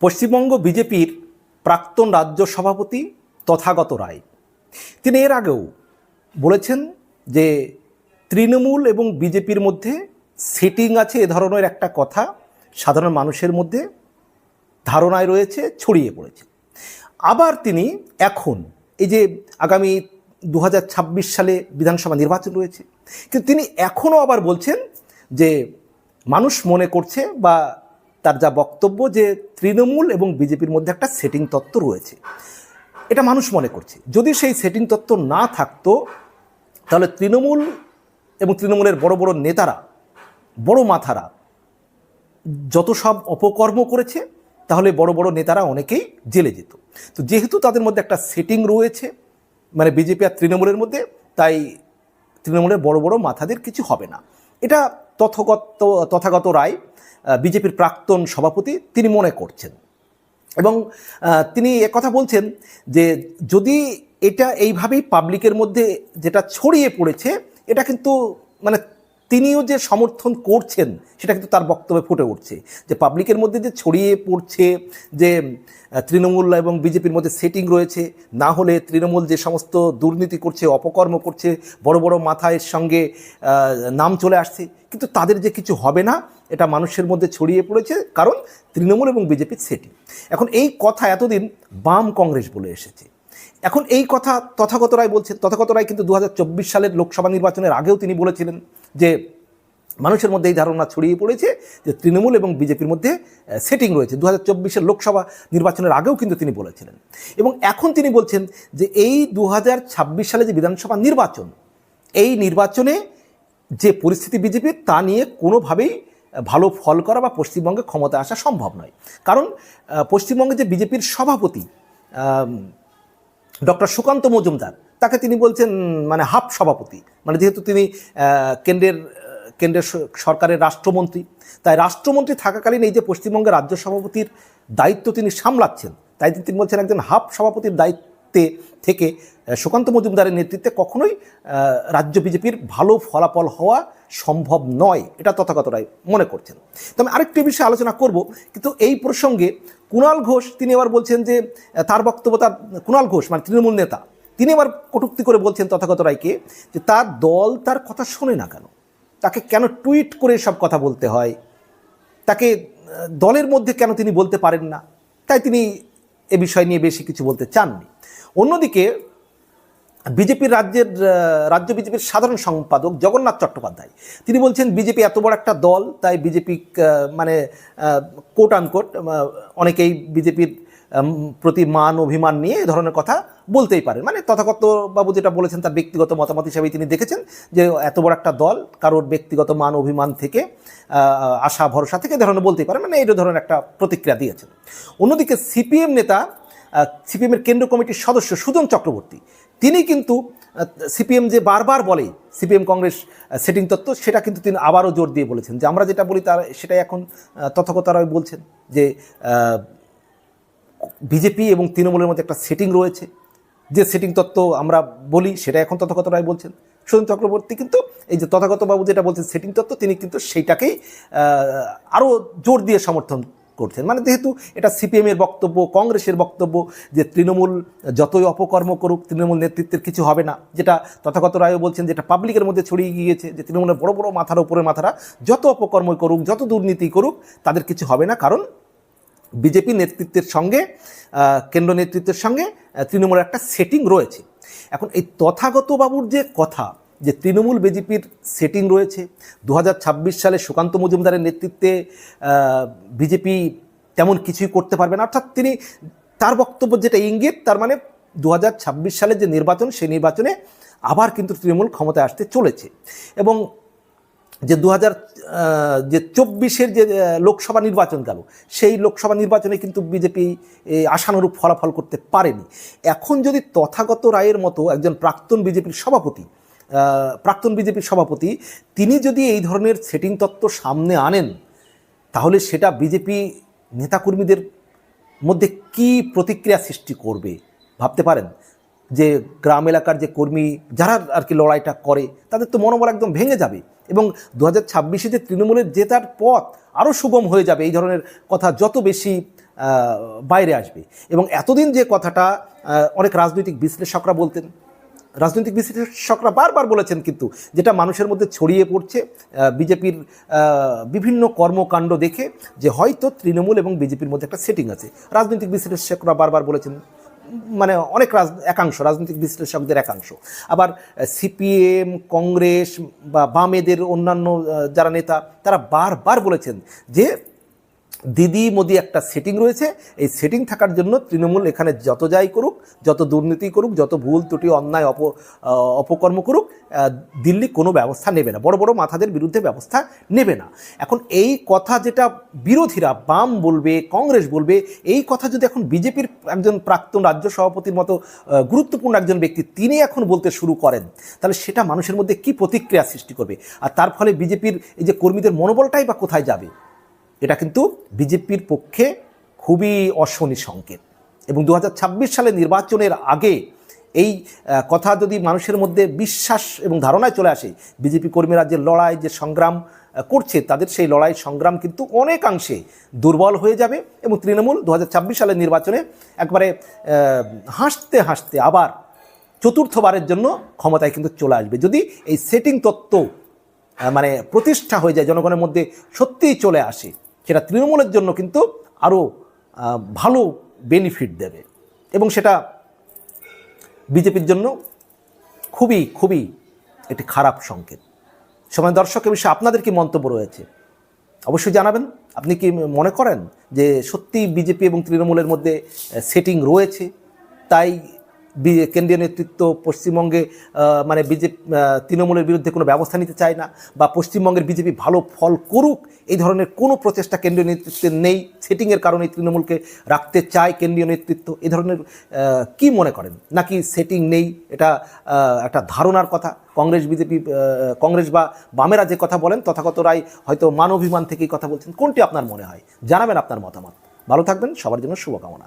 পশ্চিমবঙ্গ বিজেপির প্রাক্তন রাজ্য সভাপতি তথাগত রায়। তিনি এর আগেও বলেছেন যে তৃণমূল এবং বিজেপির মধ্যে সেটিং আছে এ ধরনের একটা কথা, সাধারণ মানুষের মধ্যে ধারণায় রয়েছে, ছড়িয়ে পড়েছে। আবার তিনি এখন এই যে আগামী দু হাজার ছাব্বিশ সালে বিধানসভা নির্বাচন রয়েছে, কিন্তু তিনি এখনও আবার বলছেন যে মানুষ মনে করছে বা তার যা বক্তব্য যে তৃণমূল এবং বিজেপির মধ্যে একটা সেটিং তত্ত্ব রয়েছে, এটা মানুষ মনে করছে। যদি সেই সেটিং তত্ত্ব না থাকতো, তাহলে তৃণমূল এবং তৃণমূলের বড় বড় নেতারা, বড় মাথারা যত সব অপকর্ম করেছে, তাহলে বড় বড় নেতারা অনেকেই জেলে যেত। তো যেহেতু তাদের মধ্যে একটা সেটিং রয়েছে মানে বিজেপি আর তৃণমূলের মধ্যে, তাই তৃণমূলের বড় বড় মাথাদের কিছু হবে না। এটা তথগত, তথাগত রায় বিজেপির প্রাক্তন সভাপতি তিনি মনে করছেন। এবং তিনি কথা বলছেন যে যদি এটা এইভাবেই পাবলিকের মধ্যে যেটা ছড়িয়ে পড়েছে, এটা কিন্তু মানে তিনিও যে সমর্থন করছেন, সেটা কিন্তু তার বক্তব্যে ফুটে উঠছে। যে পাবলিকের মধ্যে যে ছড়িয়ে পড়ছে, যে তৃণমূল এবং বিজেপির মধ্যে সেটিং রয়েছে, না হলে তৃণমূল যে সমস্ত দুর্নীতি করছে, অপকর্ম করছে, বড় বড় মাথায়ের সঙ্গে নাম চলে আসছে, কিন্তু তাদের যে কিছু হবে না, এটা মানুষের মধ্যে ছড়িয়ে পড়েছে কারণ তৃণমূল এবং বিজেপির সেটিং এখন এই কথা এতদিন বাম কংগ্রেস বলে এসেছে। এখন এই কথা তথাগত রায় বলছেন। তথাগত রায় কিন্তু দু হাজার চব্বিশ সালের লোকসভা নির্বাচনের আগেও তিনি বলেছিলেন। যে মানুষের মধ্যে এই ধারণা ছড়িয়ে পড়েছে যে তৃণমূল এবং বিজেপির মধ্যে সেটিং রয়েছে। দু হাজার লোকসভা নির্বাচনের আগেও কিন্তু তিনি বলেছিলেন। এবং এখন তিনি বলছেন যে এই দু হাজার ছাব্বিশ সালে যে বিধানসভা নির্বাচন, এই নির্বাচনে যে পরিস্থিতি বিজেপির, তা নিয়ে কোনোভাবেই ভালো ফল করা বা পশ্চিমবঙ্গে ক্ষমতা আসা সম্ভব নয়। কারণ পশ্চিমবঙ্গে যে বিজেপির সভাপতি ডক্টর সুকান্ত মজুমদার তাকে তিনি বলছেন মানে হাফ সভাপতি। মানে যেহেতু তিনি কেন্দ্রের কেন্দ্রের সরকারের রাষ্ট্রমন্ত্রী, তাই রাষ্ট্রমন্ত্রী থাকাকালীন এই যে পশ্চিমবঙ্গের রাজ্য সভাপতির দায়িত্ব তিনি সামলাচ্ছেন। তাই তিনি বলছেন, একজন হাফ সভাপতির দায়িত্বে থেকে সুকান্ত মজুমদারের নেতৃত্বে কখনোই রাজ্য বিজেপির ভালো ফলাফল হওয়া সম্ভব নয়। এটা তথাগত রায় মনে করছেন। তবে আরেকটি বিষয়ে আলোচনা করব, কিন্তু এই প্রসঙ্গে কুণাল ঘোষ, তিনি এবার বলছেন যে তার বক্তব্য তার, কুণাল ঘোষ মানে তৃণমূল নেতা তিনি আবার কটুক্তি করে বলছেন তথাগত রায়কে যে তার দল তার কথা শোনে না কেন? তাকে কেন টুইট করে সব কথা বলতে হয়? তাকে দলের মধ্যে কেন তিনি বলতে পারেন না? তাই তিনি এ বিষয় নিয়ে বেশি কিছু বলতে চাননি। অন্যদিকে, বিজেপির রাজ্যের রাজ্য বিজেপির সাধারণ সম্পাদক জগন্নাথ চট্টোপাধ্যায়, তিনি বলছেন, বিজেপি এত বড় একটা দল, তাই বিজেপি মানে কোট আনকোট অনেকেই বিজেপির প্রতি মান অভিমান নিয়ে এ ধরনের কথা বলতেই পারেন। মানে তথাগত বাবু যেটা বলেছেন তার ব্যক্তিগত মতামত হিসাবে তিনি দেখেছেন যে এত বড় একটা দল কারোর ব্যক্তিগত মান অভিমান থেকে আশা ভরসা থেকে ধরনের বলতেই পারেন। মানে এই ধরনের একটা প্রতিক্রিয়া দিয়েছেন। অন্যদিকে সিপিএম নেতা সিপিএমের কেন্দ্র কমিটির সদস্য সুজন চক্রবর্তী তিনি কিন্তু সিপিএম যে বারবার বলে সিপিএম কংগ্রেস সেটিং তত্ত্ব সেটা কিন্তু তিনি আবারও জোর দিয়ে বলেছেন যে আমরা যেটা বলি তার সেটাই এখন আহ, বলছেন যে বিজেপি এবং তৃণমূলের মধ্যে একটা সেটিং রয়েছে। যে সেটিং তত্ত্ব আমরা বলি, সেটা এখন তথাগত রায় বলছেন সুজন চক্রবর্তী। কিন্তু এই যে তথাগত বাবু যেটা বলছেন সেটিং তত্ত্ব, তিনি কিন্তু সেইটাকেই আরও জোর দিয়ে সমর্থন করছেন। মানে যেহেতু এটা সিপিএমের বক্তব্য, কংগ্রেসের বক্তব্য, যে তৃণমূল যতই অপকর্ম করুক, তৃণমূল নেতৃত্বের কিছু হবে না। যেটা তথাগত রায়ও বলছেন, যেটা পাবলিকের মধ্যে ছড়িয়ে গিয়েছে, যে তৃণমূলের বড় বড় মাথার উপরে মাথারা যত অপকর্ম করুক, যত দুর্নীতি করুক, তাদের কিছু হবে না। কারণ বিজেপি নেতৃত্বের সঙ্গে কেন্দ্র নেতৃত্বের সঙ্গে তৃণমূলের একটা সেটিং রয়েছে। এখন এই তথাগত বাবুর যে কথা, যে তৃণমূল বিজেপির সেটিং রয়েছে দু হাজার ছাব্বিশ সালে সুকান্ত মজুমদারের নেতৃত্বে বিজেপি তেমন কিছুই করতে পারবে না। অর্থাৎ তিনি তার বক্তব্য যেটা ইঙ্গিত, তার মানে দু সালে যে নির্বাচন, সেই নির্বাচনে আবার কিন্তু তৃণমূল ক্ষমতায় আসতে চলেছে। এবং যে দু হাজার যে চব্বিশের যে লোকসভা নির্বাচন গেল, সেই লোকসভা নির্বাচনে কিন্তু বিজেপি আশানুরূপ ফলাফল করতে পারেনি। এখন যদি তথাগত রায়ের মতো একজন প্রাক্তন বিজেপির সভাপতি প্রাক্তন বিজেপির সভাপতি, তিনি যদি এই ধরনের সেটিং তত্ত্ব সামনে আনেন, তাহলে সেটা বিজেপি নেতাকর্মীদের মধ্যে কি প্রতিক্রিয়া সৃষ্টি করবে? ভাবতে পারেন? যে গ্রাম এলাকার যে কর্মী, যারা আর কি লড়াইটা করে, তাদের তো মনোবল একদম ভেঙে যাবে। এবং দু হাজার ছাব্বিশেতে তৃণমূলের জেতার পথ আরও সুগম হয়ে যাবে, এই ধরনের কথা যত বেশি বাইরে আসবে। এবং এতদিন যে কথাটা অনেক রাজনৈতিক বিশ্লেষকরা বলতেন, রাজনৈতিক বিশ্লেষকরা বারবার বলেছেন কিন্তু, যেটা মানুষের মধ্যে ছড়িয়ে পড়ছে বিজেপির বিভিন্ন কর্মকাণ্ড দেখে, যে হয়তো তৃণমূল এবং বিজেপির মধ্যে একটা সেটিং আছে। রাজনৈতিক বিশ্লেষকরা বারবার বলেছেন মানে অনেক রাজ, একাংশ, রাজনৈতিক বিশ্লেষকদের একাংশ। আবার সিপিএম, কংগ্রেস বা বামেদের অন্যান্য যারা নেতা, তারা বারবার বলেছেন যে দিদি মোদি একটা সেটিং রয়েছে। এই সেটিং থাকার জন্য তৃণমূল এখানে যত যাই করুক, যত দুর্নীতি করুক, যত ভুল ত্রুটি, অন্যায়, অপ অপকর্ম করুক দিল্লি কোনো ব্যবস্থা নেবে না। বড় বড় মাথাদের বিরুদ্ধে ব্যবস্থা নেবে না। এখন এই কথা যেটা বিরোধীরা বাম বলবে, কংগ্রেস বলবে, এই কথা যদি এখন বিজেপির একজন প্রাক্তন রাজ্য সভাপতির মতো গুরুত্বপূর্ণ একজন ব্যক্তি তিনি এখন বলতে শুরু করেন, তাহলে সেটা মানুষের মধ্যে কি প্রতিক্রিয়া সৃষ্টি করবে? আর তার ফলে বিজেপির এই যে কর্মীদের মনোবলটাই বা কোথায় যাবে? এটা কিন্তু বিজেপির পক্ষে খুবই অশনি সংকেত। এবং দু হাজার ছাব্বিশ সালে নির্বাচনের আগে এই কথা যদি মানুষের মধ্যে বিশ্বাস এবং ধারণায় চলে আসে, বিজেপি কর্মীরা যে লড়াই, যে সংগ্রাম করছে, তাদের সেই লড়াই, সংগ্রাম কিন্তু অনেকাংশে দুর্বল হয়ে যাবে এবং তৃণমূল দু সালের নির্বাচনে একবারে হাসতে হাসতে আবার চতুর্থবারের জন্য ক্ষমতায় কিন্তু চলে আসবে। যদি এই সেটিং তত্ত্ব মানে প্রতিষ্ঠা হয়ে যায়, জনগণের মধ্যে সত্যিই চলে আসে সেটা তৃণমূলের জন্য কিন্তু আরও ভালো বেনিফিট দেবে। এবং সেটা বিজেপির জন্য খুবই খুবই একটি খারাপ সংকেত। সময় দর্শক, এ বিষয়ে আপনাদের কি মন্তব্য রয়েছে? অবশ্যই জানাবেন। আপনি কি মনে করেন যে সত্যি বিজেপি এবং তৃণমূলের মধ্যে সেটিং রয়েছে? তাই কেন্দ্রীয় নেতৃত্ব পশ্চিমবঙ্গে মানে বিজেপি তৃণমূলের বিরুদ্ধে কোনো ব্যবস্থা নিতে চায় না বা পশ্চিমবঙ্গের বিজেপি ভালো ফল করুক, এই ধরনের কোনো প্রচেষ্টা কেন্দ্রীয় নেতৃত্বের নেই। সেটিংয়ের কারণে তৃণমূলকে রাখতে চায় কেন্দ্রীয় নেতৃত্ব। এই ধরনের কি মনে করেন? নাকি সেটিং নেই? এটা একটা ধারণার কথা। কংগ্রেস, বিজেপি কংগ্রেস বা বামেরা যে কথা বলেন, তথাগত রায় হয়তো মানবাভিমান থেকেই কথা বলছেন। কোনটি আপনার মনে হয়? জানাবেন আপনার মতামত। ভালো থাকবেন। সবার জন্য শুভকামনা।